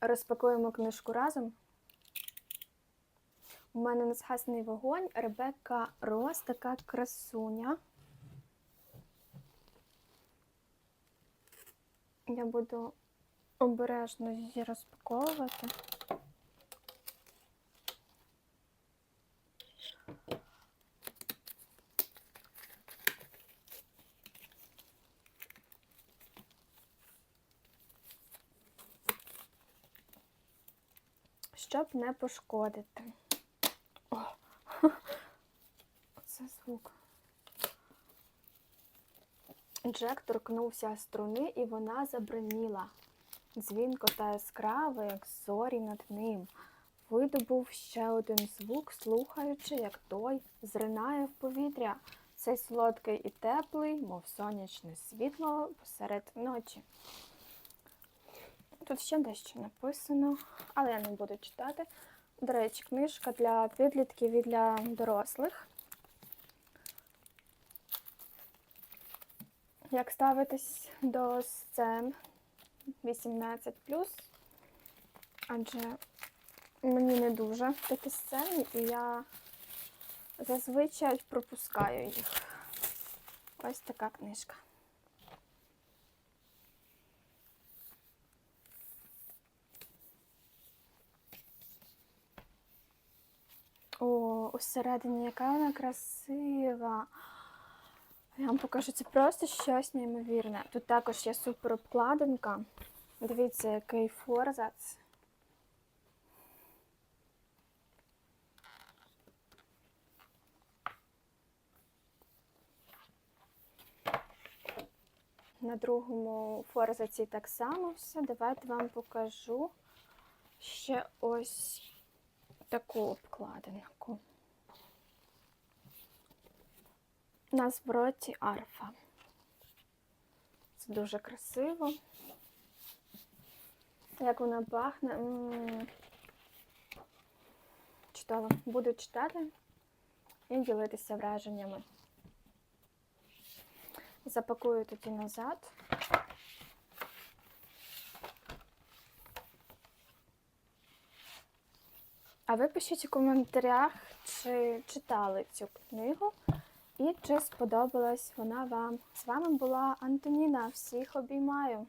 Розпакуємо книжку разом. У мене незгасний вогонь, Ребекка Рос, така красуня. Я буду обережно її розпаковувати. Щоб не пошкодити. О, це звук. Джек торкнувся струни, і вона забриніла. Дзвінко та яскраво, як зорі над ним. Видобув ще один звук, слухаючи, як той зринає в повітря. Цей солодкий і теплий, мов сонячне світло посеред ночі. Тут ще дещо написано, але я не буду читати. До речі, книжка для підлітків і для дорослих. Як ставитись до сцен 18 адже мені не дуже такі сцени, і я зазвичай пропускаю їх. Ось така книжка. Усередині яка вона красива. Я вам покажу, це просто щось неймовірне. Тут також є супер обкладинка. Дивіться, який форзац. На другому форзаці так само все. Давайте вам покажу ще ось таку обкладинку. На звороті арфа. Це дуже красиво. Як вона пахне. Чудово. Буду читати і ділитися враженнями. Запакую тоді назад. А ви пишіть у коментарях, чи читали цю книгу і чи сподобалась вона вам. З вами була Антоніна. Всіх обіймаю!